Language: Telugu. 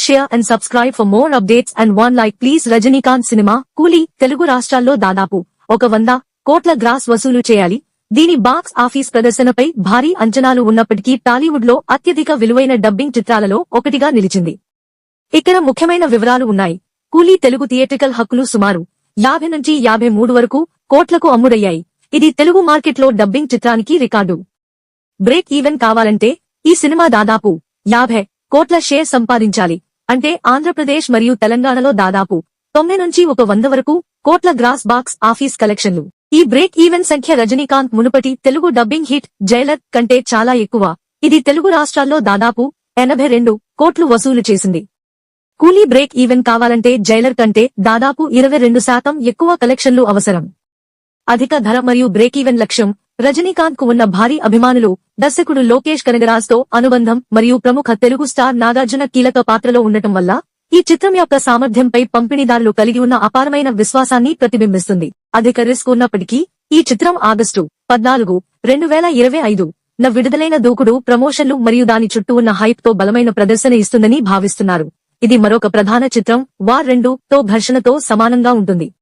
Please share and subscribe for more updates and one like please Rajinikanth cinema Coolie Telugu రాష్ట్రాల్లో దాదాపు ఒక వంద కోట్ల గ్రాస్ వసూలు చేయాలి. దీని బాక్స్ ఆఫీస్ ప్రదర్శనపై భారీ అంచనాలు ఉన్నప్పటికీ టాలీవుడ్లో అత్యధిక విలువైన డబ్బింగ్ చిత్రాలలో ఒకటిగా నిలిచింది. ఇక్కడ ముఖ్యమైన వివరాలు ఉన్నాయి. కూలీ తెలుగు థియేట్రికల్ హక్కులు సుమారు యాభై నుంచి యాభై మూడు వరకు కోట్లకు అమ్ముడయ్యాయి. ఇది తెలుగు మార్కెట్లో డబ్బింగ్ చిత్రానికి రికార్డు. బ్రేక్ ఈవెన్ కావాలంటే ఈ సినిమా దాదాపు యాభై కోట్ల షేర్ సంపాదించాలి. అంటే ఆంధ్రప్రదేశ్ మరియు తెలంగాణలో దాదాపు తొమ్మిది నుంచి ఒక వంద వరకు కోట్ల గ్రాస్ బాక్స్ ఆఫీస్ కలెక్షన్లు. ఈ బ్రేక్ ఈవెన్ సంఖ్య రజనీకాంత్ మునుపటి తెలుగు డబ్బింగ్ హిట్ జైలర్ కంటే చాలా ఎక్కువ. ఇది తెలుగు రాష్ట్రాల్లో దాదాపు ఎనభై రెండు కోట్లు వసూలు చేసింది. కూలీ బ్రేక్ ఈవెన్ కావాలంటే జైలర్ కంటే దాదాపు ఇరవై రెండు శాతం ఎక్కువ కలెక్షన్లు అవసరం. అధిక ధర మరియు బ్రేక్ ఈవెన్ లక్ష్యం రజనీకాంత్కు ఉన్న భారీ అభిమానులు దర్శకుడు లోకేష్ కనగరాజ్తో అనుబంధం మరియు ప్రముఖ తెలుగు స్టార్ నాగార్జున కీలక పాత్రలో ఉండటం వల్ల ఈ చిత్రం యొక్క సామర్థ్యంపై పంపిణీదారులు కలిగి ఉన్న అపారమైన విశ్వాసాన్ని ప్రతిబింబిస్తుంది. అధిక రిస్క్ ఉన్నప్పటికీ ఈ చిత్రం ఆగస్టు పద్నాలుగు రెండు వేల ఇరవై ఐదు న విడుదలైన దూకుడు ప్రమోషన్లు మరియు దాని చుట్టూ ఉన్న హైప్తో బలమైన ప్రదర్శన ఇస్తుందని భావిస్తున్నారు. ఇది మరొక ప్రధాన చిత్రం వార్ రెండు తో ఘర్షణతో సమానంగా ఉంటుంది.